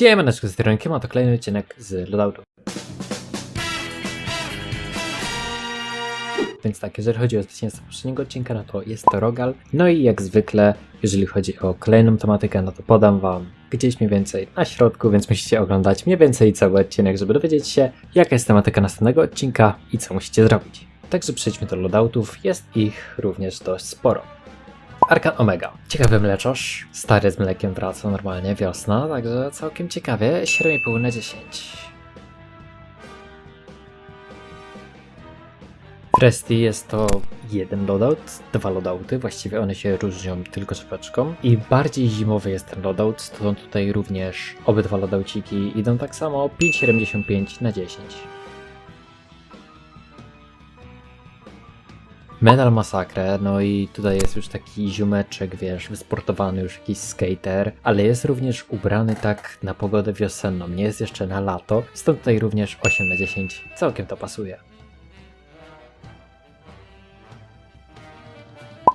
Siemaneczko z tej ma to kolejny odcinek z Loadoutu. Więc tak, jeżeli chodzi o zwycięstwo poprzedniego odcinka, no to jest to Rogal. No i jak zwykle, jeżeli chodzi o kolejną tematykę, no to podam wam gdzieś mniej więcej na środku, więc musicie oglądać mniej więcej cały odcinek, żeby dowiedzieć się, jaka jest tematyka następnego odcinka i co musicie zrobić. Także przejdźmy do loadoutów, jest ich również dość sporo. Arkan Omega. Ciekawy mleczosz. Stary z mlekiem wraca normalnie, wiosna, także całkiem ciekawie. 7,5 na 10. Presti jest to jeden loadout, dwa loadouty, właściwie one się różnią tylko czapeczką. I bardziej zimowy jest ten loadout, stąd tutaj również obydwa loadouciki idą tak samo 5,75 na 10. Medal Masakrę, no i tutaj jest już taki ziomeczek, wiesz, wysportowany już jakiś skater, ale jest również ubrany tak na pogodę wiosenną, nie jest jeszcze na lato, stąd tutaj również 8 na 10, całkiem to pasuje.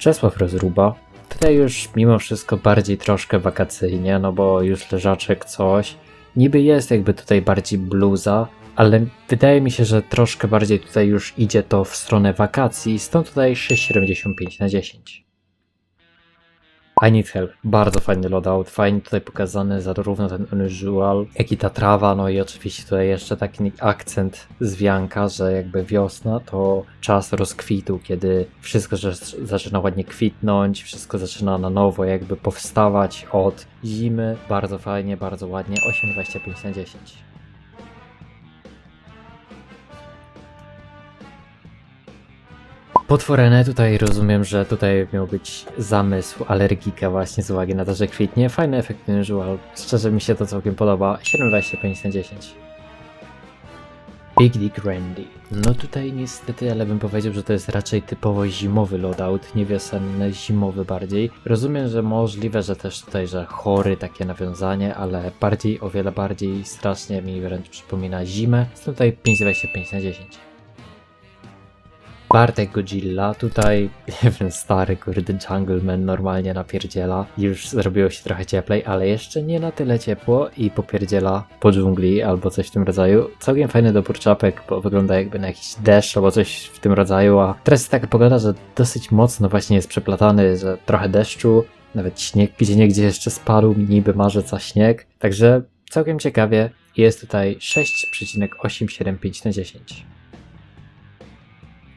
Czesław Rozruba, tutaj już mimo wszystko bardziej troszkę wakacyjnie, no bo już leżaczek coś, niby jest jakby tutaj bardziej bluza, ale wydaje mi się, że troszkę bardziej tutaj już idzie to w stronę wakacji, stąd tutaj 6,75 na 10. I Need Help, bardzo fajny loadout, fajnie tutaj pokazany zarówno ten unusual, jak i ta trawa, no i oczywiście tutaj jeszcze taki akcent zwianka, że jakby wiosna to czas rozkwitu, kiedy wszystko zaczyna ładnie kwitnąć, wszystko zaczyna na nowo jakby powstawać od zimy, bardzo fajnie, bardzo ładnie, 8,25 na 10. Potworenę tutaj rozumiem, że tutaj miał być zamysł alergika właśnie z uwagi na to, że kwitnie. Fajny efekt visual. Szczerze mi się to całkiem podoba. 7,25 na 10. Big Dick Randy. No tutaj niestety, ale bym powiedział, że to jest raczej typowo zimowy loadout, nie wiosenny, zimowy bardziej. Rozumiem, że możliwe, że też tutaj, że chory takie nawiązanie, ale bardziej, o wiele bardziej strasznie mi wręcz przypomina zimę. Tutaj 5,25 na 10. Bartek Godzilla, tutaj nie wiem, stary kurde Jungleman normalnie napierdziela. Już zrobiło się trochę cieplej, ale jeszcze nie na tyle ciepło i popierdziela po dżungli albo coś w tym rodzaju. Całkiem fajny dobór czapek, bo wygląda jakby na jakiś deszcz albo coś w tym rodzaju, a teraz jest taka pogoda, że dosyć mocno właśnie jest przeplatany, że trochę deszczu, nawet śnieg gdzie niegdzie jeszcze spadł, niby marzec a śnieg. Także całkiem ciekawie. Jest tutaj 6,875 na 10.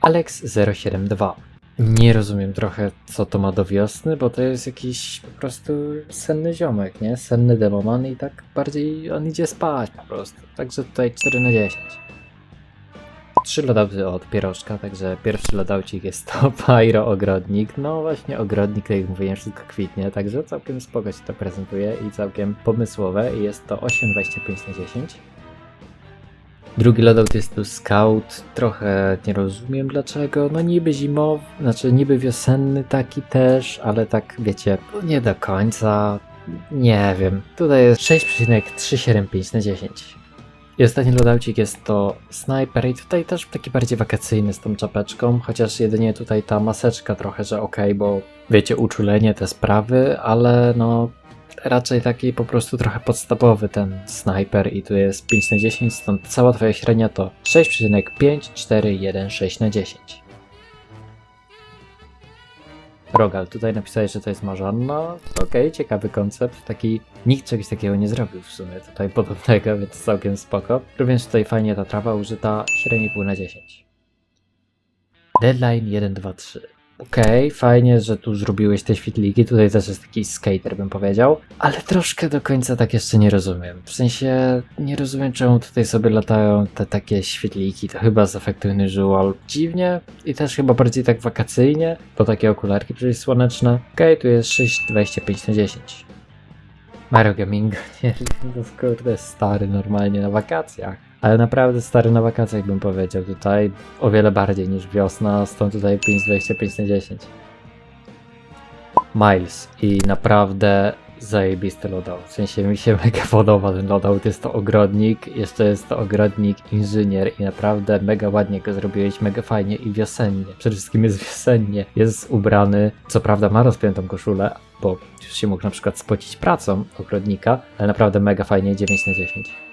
Alex072. Nie rozumiem trochę, co to ma do wiosny, bo to jest jakiś po prostu senny ziomek, nie? Senny demoman i tak bardziej on idzie spać po prostu. Także tutaj 4 na 10. Trzy lodauty od pierożka, także pierwszy lodaucik jest to Pyro Ogrodnik. No właśnie ogrodnik, tak jak mówiłem, wszystko kwitnie, także całkiem spoko się to prezentuje i całkiem pomysłowe i jest to 8,25 na 10. Drugi loadout jest tu Scout, trochę nie rozumiem dlaczego, no niby zimowy, znaczy niby wiosenny taki też, ale tak wiecie, nie do końca, nie wiem. Tutaj jest 6,375 na 10. I ostatni loadoucik jest to Sniper i tutaj też taki bardziej wakacyjny z tą czapeczką, chociaż jedynie tutaj ta maseczka trochę, że ok, bo wiecie, uczulenie, te sprawy, ale no raczej taki po prostu trochę podstawowy ten snajper i tu jest 5 na 10, stąd cała twoja średnia to 6,5416 na 10. Rogal, tutaj napisałeś, że to jest marzanna. Okej, okay, ciekawy koncept. Taki nikt czegoś takiego nie zrobił w sumie tutaj podobnego, więc całkiem spoko. Również tutaj fajnie ta trawa użyta 7,5 na 10. Deadline 1, 2, 3. Okej, okay, fajnie, że tu zrobiłeś te świetliki, tutaj też jest taki skater bym powiedział, ale troszkę do końca tak jeszcze nie rozumiem. W sensie nie rozumiem czemu tutaj sobie latają te takie świetliki, to chyba z efektu dziwnie i też chyba bardziej tak wakacyjnie, bo takie okularki przecież słoneczne. Okej, okay, tu jest 6,25 na 10. Mario Gaming, nie, to kurde stary normalnie na wakacjach. Ale naprawdę stary na wakacjach bym powiedział tutaj o wiele bardziej niż wiosna, stąd tutaj 5,25 na 10. Miles i naprawdę zajebisty loadout. W sensie mi się mega podoba ten loadout. Jest to ogrodnik, jeszcze jest to ogrodnik inżynier i naprawdę mega ładnie go zrobiłeś, mega fajnie i wiosennie. Przede wszystkim jest wiosennie. Jest ubrany, co prawda ma rozpiętą koszulę, bo już się mógł na przykład spocić pracą ogrodnika, ale naprawdę mega fajnie 9 na 10.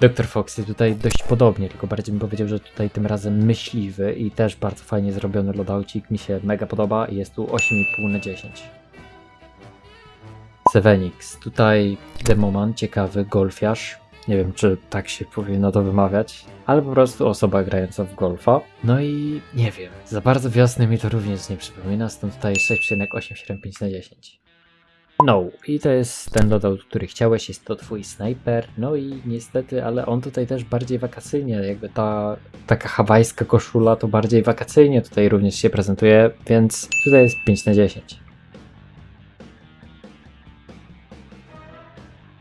Dr. Fox jest tutaj dość podobnie, tylko bardziej bym powiedział, że tutaj tym razem myśliwy i też bardzo fajnie zrobiony loadoucik. Mi się mega podoba i jest tu 8,5 na 10. Sevenix, tutaj Demoman, ciekawy golfiarz. Nie wiem, czy tak się powinno to wymawiać, ale po prostu osoba grająca w golfa. No i nie wiem, za bardzo wiosny mi to również nie przypomina, stąd tutaj 6,875 na 10. No, i to jest ten loadout, który chciałeś, jest to twój snajper, no i niestety, ale on tutaj też bardziej wakacyjnie, jakby ta taka hawajska koszula to bardziej wakacyjnie tutaj również się prezentuje, więc tutaj jest 5 na 10.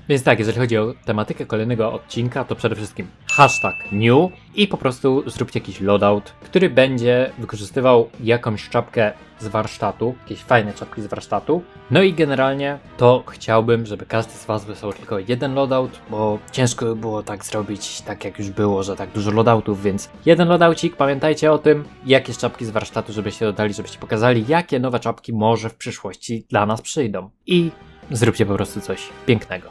Więc tak, jeżeli chodzi o tematykę kolejnego odcinka, to przede wszystkim hashtag new i po prostu zróbcie jakiś loadout, który będzie wykorzystywał jakąś czapkę z warsztatu, jakieś fajne czapki z warsztatu. No i generalnie to chciałbym, żeby każdy z Was wysłał tylko jeden loadout, bo ciężko by było tak zrobić, tak jak już było, że tak dużo loadoutów, więc jeden loadoucik, pamiętajcie o tym, jakie czapki z warsztatu, żebyście dodali, żebyście pokazali, jakie nowe czapki może w przyszłości dla nas przyjdą. I zróbcie po prostu coś pięknego.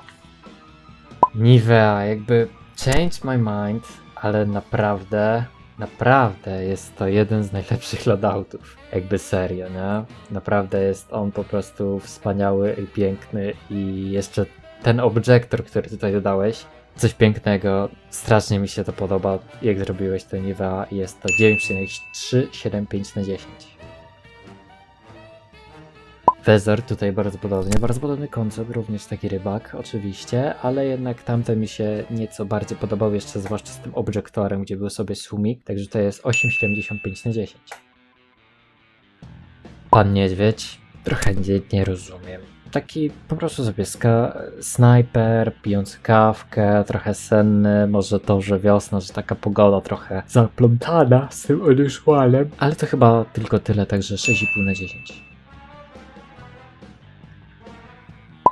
Nivea, jakby change my mind, ale naprawdę, naprawdę jest to jeden z najlepszych loadoutów. Jakby serio, nie? Naprawdę jest on po prostu wspaniały i piękny i jeszcze ten objektor, który tutaj dodałeś, coś pięknego. Strasznie mi się to podoba, jak zrobiłeś to Nivea i jest to 9,375 na 10. Wezor tutaj bardzo podobnie, bardzo podobny koncept, również taki rybak oczywiście, ale jednak tamten mi się nieco bardziej podobał, jeszcze zwłaszcza z tym obiektorem, gdzie był sobie sumik, także to jest 8,75 na 10. Pan Niedźwiedź, trochę nie, nie rozumiem. Taki po prostu sobie ska- snajper, pijący kawkę, trochę senny, może to, że wiosna, że taka pogoda trochę zaplątana z tym odyszłalem, ale to chyba tylko tyle, także 6,5 na 10.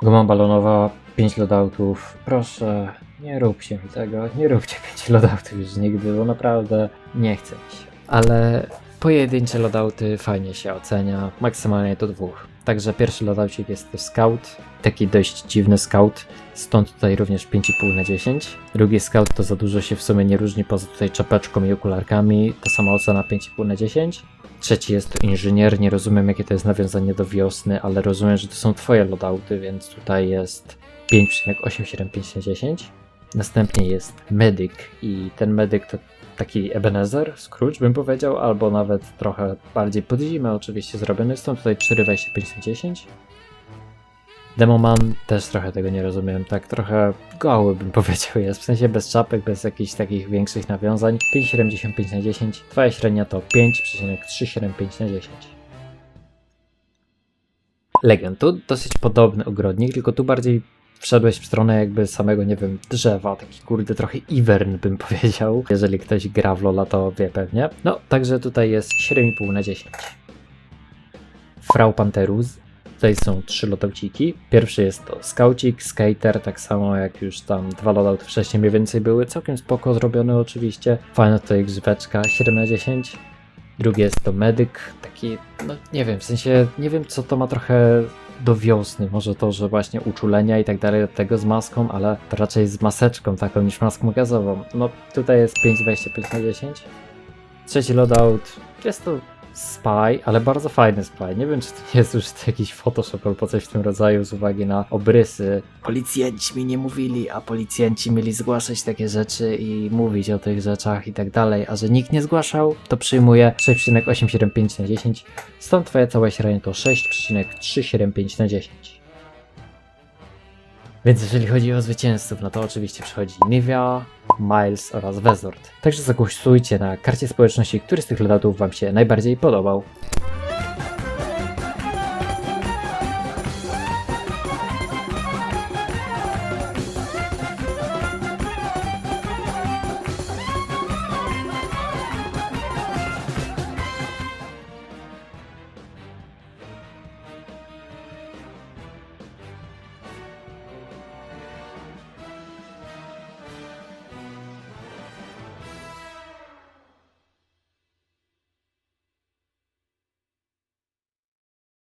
Guma balonowa, 5 loadoutów. Proszę, nie róbcie mi tego, nie róbcie 5 loadoutów już nigdy, bo naprawdę nie chcę mi się. Ale pojedyncze loadouty fajnie się ocenia, maksymalnie do dwóch. Także pierwszy loadoucik jest to Scout, taki dość dziwny Scout, stąd tutaj również 5,5 na 10. Drugi Scout to za dużo się w sumie nie różni, poza tutaj czapeczką i okularkami, ta sama ocena 5,5 na 10. Trzeci jest to inżynier. Nie rozumiem, jakie to jest nawiązanie do wiosny, ale rozumiem, że to są twoje loadouty, więc tutaj jest 5,875 na 10. Następnie jest medyk i ten medyk to taki Ebenezer, Scrooge bym powiedział, albo nawet trochę bardziej pod zimę oczywiście zrobiony. Stąd tutaj 4,25 na 10. Demoman też trochę tego nie rozumiem, tak trochę goły bym powiedział jest, w sensie bez czapek, bez jakichś takich większych nawiązań. 5,75 na 10, twoja średnia to 5,375 na 10. Legion, tu dosyć podobny ogrodnik, tylko tu bardziej wszedłeś w stronę jakby samego, nie wiem, drzewa, taki kurde trochę Ivern bym powiedział. Jeżeli ktoś gra w Lola, to wie pewnie. No, także tutaj jest 7,5 na 10. Frau Panterus, Tutaj są trzy loadouciki. Pierwszy jest to Scoucik, Skater, tak samo jak już tam dwa loadouty wcześniej mniej więcej były. Całkiem spoko zrobione oczywiście. Fajna tutaj grzyweczka, 7 na 10. Drugi jest to Medyk, taki, no nie wiem, w sensie nie wiem co to ma trochę do wiosny. Może to, że właśnie uczulenia i tak dalej od tego z maską, ale raczej z maseczką taką niż maską gazową. No tutaj jest 5,25 na 10. Trzeci loadout jest to spy, ale bardzo fajny spy. Nie wiem, czy to jest już jakiś Photoshop albo coś w tym rodzaju z uwagi na obrysy. Policjanci mi nie mówili, a policjanci mieli zgłaszać takie rzeczy i mówić o tych rzeczach i tak dalej, a że nikt nie zgłaszał, to przyjmuję 6,875 na 10. Stąd twoja cała średnia to 6,375 na 10. Więc jeżeli chodzi o zwycięzców, no to oczywiście przychodzi Nivea, Miles oraz Wezord. Także zagłosujcie na karcie społeczności, który z tych loadoutów Wam się najbardziej podobał.